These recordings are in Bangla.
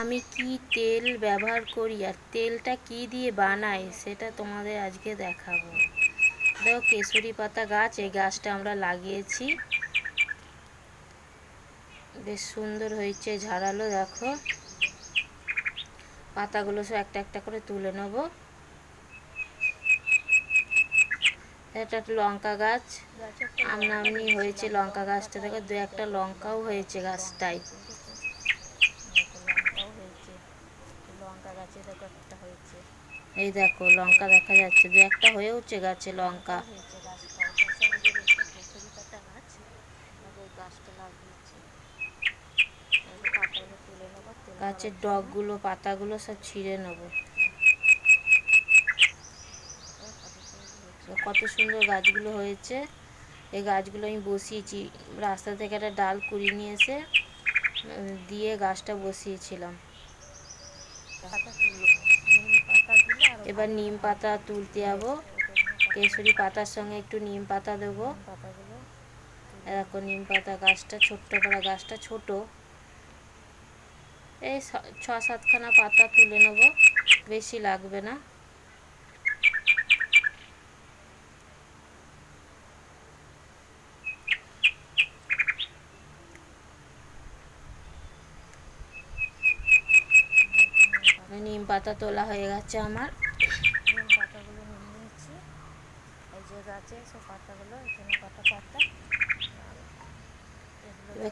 আমি কি তেল ব্যবহার করি আর তেলটা কি দিয়ে বানাই সেটা তোমাদের আজকে দেখাবো। দেখো কেশরি পাতা গাছ, এই গাছটা আমরা লাগিয়েছি। বেশ সুন্দর হয়েছে, ঝাড়ালো, দেখো। পাতাগুলো সব একটা একটা করে তুলে নেব। এটা লঙ্কা গাছ। আমনা আমনি হয়েছে লঙ্কা গাছটা। দেখো দু একটা লঙ্কাও হয়েছে গাছটায় লঙ্কা গাছে দেখো একটা হয়েছে এই দেখো, লঙ্কা দেখা যাচ্ছে। দু একটা হয়ে উঠছে গাছে লঙ্কা। গাছের ডগগুলো, পাতাগুলো সব ছিঁড়ে নেব। কত সুন্দর গাছগুলো হয়েছে। এই গাছগুলো আমি বসিয়েছি। রাস্তা থেকে একটা ডাল কুড়িয়ে নিয়ে এসে দিয়ে গাছটা বসিয়েছিলাম পাতা তুলবো নিম পাতা দিলে আর এবার নিম পাতা তুলতে যাব। কেশরি পাতার সঙ্গে একটু নিম পাতা দেবো। দেখো নিম পাতা গাছটা ছোট্ট করা, গাছটা ছোট। এই ছ, সাতখানা পাতা তুলে নেব। বেশি লাগবে না। নিম পাতা তোলা হয়ে গেছে আমার নিম পাতাগুলো নিয়ে নিয়েছি গাছে সব পাতাগুলো এখানে কটা পাতা।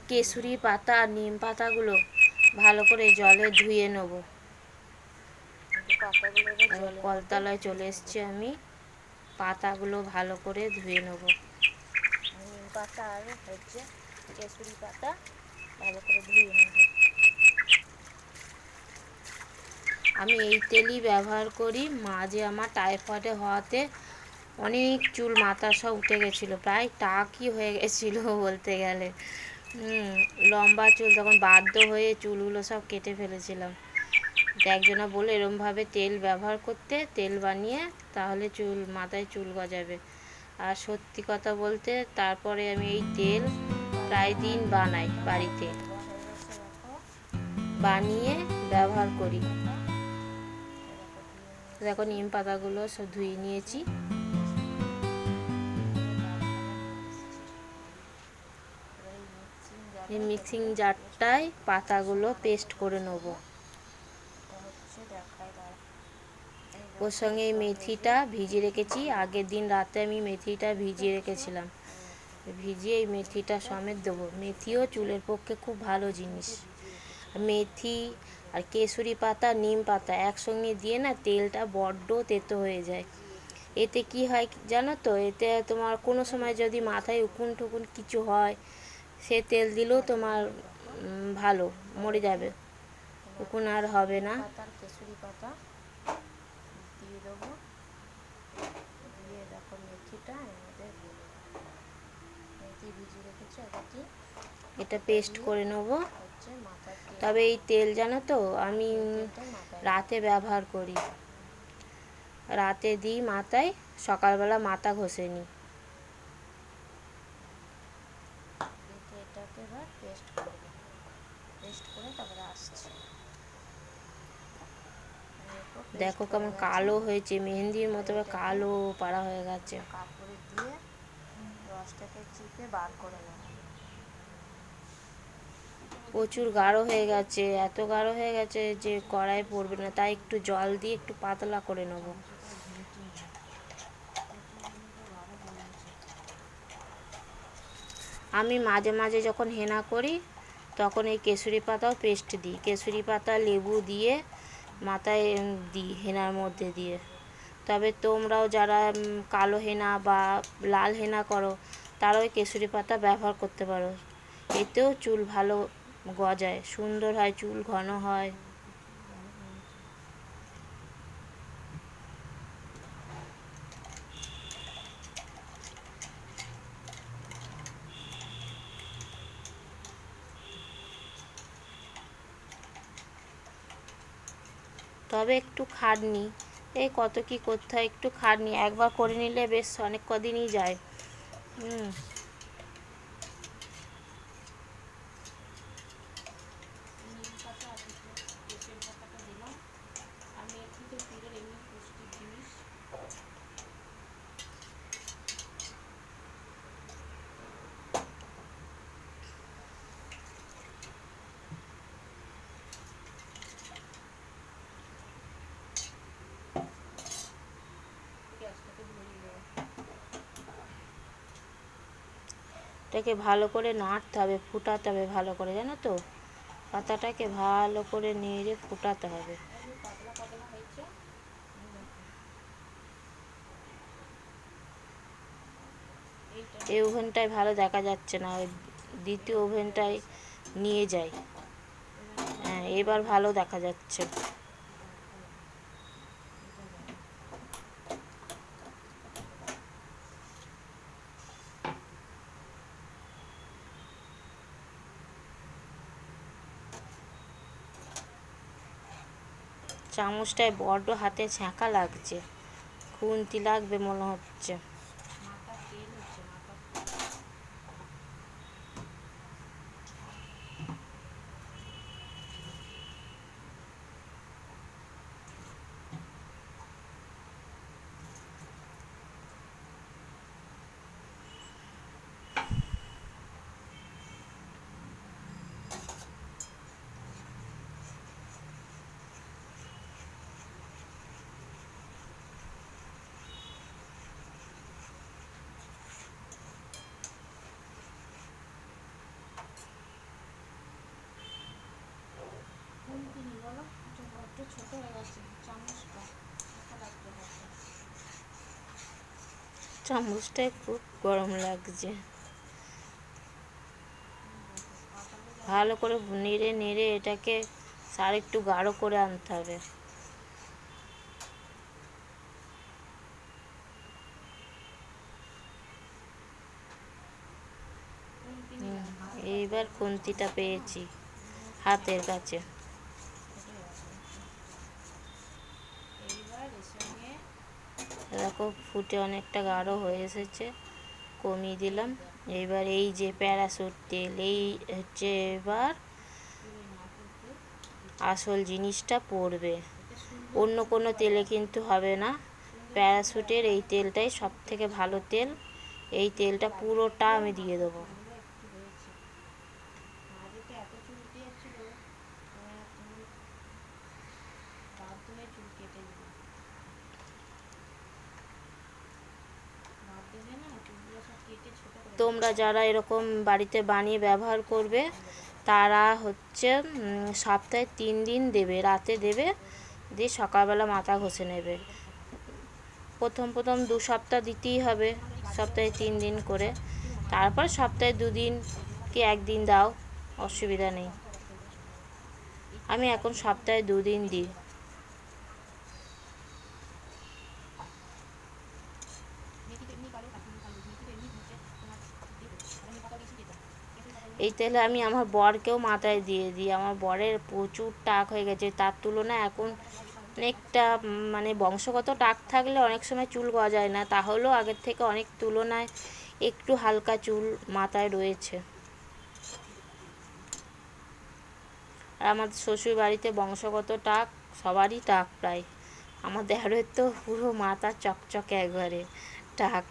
কেশরি পাতা আর নিম পাতাগুলো ভালো করে জলে ধুয়ে নেব। কলতলায় চলে এসেছি আমি। পাতাগুলো ভালো করে ধুয়ে নেব। নিম পাতা আর হচ্ছে কেশরি পাতা ভালো করে ধুয়ে নেব। আমি এই তেলই ব্যবহার করি। মাঝে আমার টাইফয়েডে হওয়াতে অনেক চুল, মাথা সব উঠে গেছিল, প্রায় টাকই হয়ে গেছিল বলতে গেলে। লম্বা চুল, তখন বাধ্য হয়ে চুলগুলো সব কেটে ফেলেছিলাম। একজনা বলে এরমভাবে তেল ব্যবহার করতে, তেল বানিয়ে তাহলে চুল, মাথায় চুল গজাবে। আর সত্যি কথা বলতে, তারপরে আমি এই তেল প্রায় দিন বানাই বাড়িতে। বানিয়ে ব্যবহার করি। দেখো, নিম পাতাগুলো সব ধুয়ে নিয়েছি। এই মিক্সিং জারটায় পাতাগুলো পেস্ট করে নেব। ওর সঙ্গে মেথিটা ভিজিয়ে রেখেছি। আগের দিন রাতে আমি মেথিটা ভিজিয়ে রেখেছিলাম। ভিজিয়ে এই মেথিটা সমেত দেবো। মেথিও চুলের পক্ষে খুব ভালো জিনিস। মেথি আর কেশরি পাতা, নিম পাতা একসঙ্গে দিয়ে না তেলটা বড্ড তেতো হয়ে যায়। এতে কি হয় জানো তো? এতে তোমার কোনো সময় যদি মাথায় উকুন টুকুন কিছু হয় সে তেল দিলেও তোমার ভালো মরে যাবে। উকুন আর হবে না। পাতা দিয়ে দেবো। দিয়ে দেখো মেথিটা এর মধ্যে দিয়ে দেবো মেথি ভিজিয়ে রেখেছি এটাকে এটা পেস্ট করে নেব। তবে এই তেল জানো তো আমি রাতে ব্যবহার করি। রাতে দিই মাথায় সকালবেলা মাথা ঘষে নিই দিয়ে এটাকে এবার পেস্ট করব পেস্ট করে তারপরে আসছে। দেখো কেমন কালো হয়েছে মেহেন্দির মতো কালো পাড়া হয়ে গেছে। কাপড়ে দিয়ে রসটাকে চিপে বার করে নেব। প্রচুর গাঢ় হয়ে গেছে এত গাঢ় হয়ে গেছে যে কড়াই পড়বে না তাই একটু জল দিয়ে একটু পাতলা করে নেব। আমি মাঝে মাঝে যখন হেনা করি, তখন এই কেশরি পাতাও পেস্ট দিই। কেশরি পাতা লেবু দিয়ে, মাথায় দিই হেনার মধ্যে দিয়ে। তবে তোমরাও যারা কালো হেনা বা লাল হেনা করো, তারাও কেশরি পাতা ব্যবহার করতে পারো। এতেও চুল ভালো গজায়, সুন্দর হয়, চুল ঘন হয়। তবে একটু খাটনি। এই কত কি করতে হয়, একটু খাটনি। একবার করে নিলে বেশ অনেক কদিনই যায়। হুম। এটাকে ভালো করে নাড়তে হবে, ফুটাতে হবে ভালো করে, জানো তো? পাতাটাকে ভালো করে নেড়ে ফুটাতে হবে। এই ওভেনটায় ভালো দেখা যাচ্ছে না, ওই দ্বিতীয় ওভেনটায় নিয়ে যাই হ্যাঁ এবার ভালো দেখা যাচ্ছে। চামচটায় বড্ড হাতে ছ্যাঁকা লাগছে। খুন্তি লাগবে মনে হচ্ছে মাথা তেল হচ্ছে মাথা খুন্তি নি বলো এটা বড্ড ছোট হয়ে গেছে চামচটা মাথা লাগবে হাতে চামচটায় খুব গরম লাগছে। ভালো করে নেড়ে নেড়ে এটাকে সার একটু গাঢ় করে আনতে হবে। এইবার খুন্তিটা পেয়েছি হাতের কাছে। দেখো, ফুটে অনেকটা গাঢ় হয়ে এসেছে। কমিয়ে দিলাম। এইবার এই যে প্যারাসুট তেল, এই হচ্ছে এবার আসল জিনিসটা পড়বে। অন্য কোনো তেলে কিন্তু হবে না। প্যারাসুটের এই তেলটাই সব থেকে ভালো তেল। এই তেলটা পুরোটা আমি দিয়ে দেবো ভালো একটু হয়েছে আগে তো এত চুল দিয়েছিল তুমি বাধ্য হয়ে চুল কেটে নিলে বাধ্য হয়ে না চুলগুলো সব কেটে ছোট করে তোমরা যারা এরকম বাড়িতে বানিয়ে ব্যবহার করবে, তারা হচ্ছে সপ্তাহে তিন দিন দেবে, রাতে দেবে, দিয়ে সকালবেলা মাথা ঘষে নেবে। প্রথম প্রথম দু সপ্তাহ দিতেই হবে, সপ্তাহে তিন দিন করে। তারপর সপ্তাহে দুদিন কি একদিন দাও, অসুবিধা নেই। আমি এখন সপ্তাহে দুদিন দিই মেথিতে এমনি কালো কাশ্মীরি কালো মেথিতে এমনি হচ্ছে তোমার দেবে আর এমনি পাতা বেশি দিতে এই তেলে আমি আমার বরকেও মাথায় দিয়ে দিই। আমার বরের প্রচুর টাক হয়ে গেছে। তার তুলনায় এখন অনেকটা মানে বংশগত টাক থাকলে অনেক সময় চুল গজায় না। তাহলেও আগের থেকে অনেক তুলনায় একটু হালকা চুল মাথায় রয়েছে। আর আমাদের শ্বশুর বাড়িতে বংশগত টাক সবারই টাক প্রায়। আমার দেহরের তো পুরো মাথা চকচকে একবারে, টাক।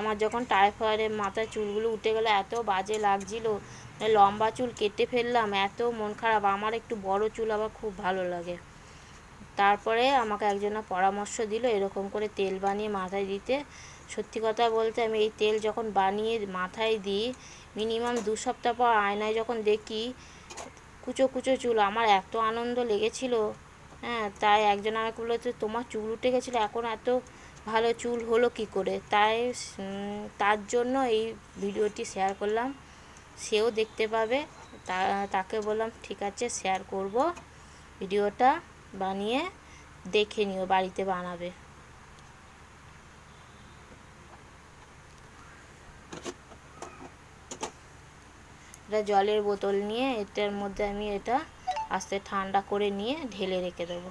আমার যখন টাইফয়েডে মাথার চুলগুলো উঠে গেলো, এত বাজে লাগছিল। লম্বা চুল কেটে ফেললাম, এত মন খারাপ। আমার একটু বড় চুল আবার খুব ভালো লাগে। তারপরে আমাকে একজনের পরামর্শ দিল এরকম করে তেল বানিয়ে মাথায় দিতে। সত্যি কথা বলতে আমি এই তেল যখন বানিয়ে মাথায় দিই মিনিমাম দু সপ্তাহ পর আয়নায় যখন দেখি, কুচো কুচো চুল, আমার এত আনন্দ লেগেছিল। হ্যাঁ তাই একজন আমাকে বলল যে, তোমার চুল উঠে গেছিল, এখন এত ভালো চুল হলো কি করে? তাই তার জন্য এই ভিডিওটি শেয়ার করলাম। সেও দেখতে পাবে। তা, তাকে বললাম, ঠিক আছে শেয়ার করব ভিডিওটা বানিয়ে দেখে নিও, বাড়িতে বানাবে। এটা জলের বোতল নিয়ে, এটার মধ্যে আমি এটা আস্তে ঠান্ডা করে নিয়ে ঢেলে রেখে দেবো।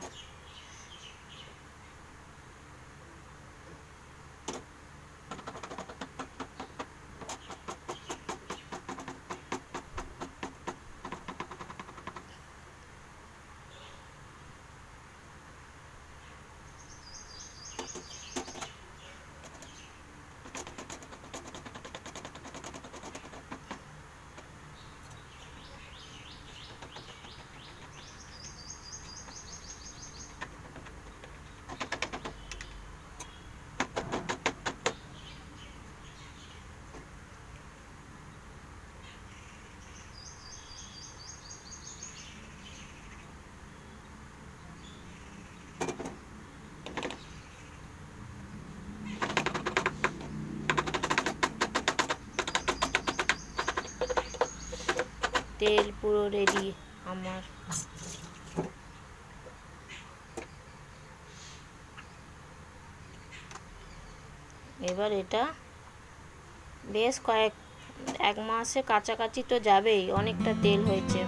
তেল পুরো রেডি আমার। এবার এটা বেশ কয়েক, এক মাসে কাছাকাছি তো যাবেই, অনেকটা তেল হয়েছে।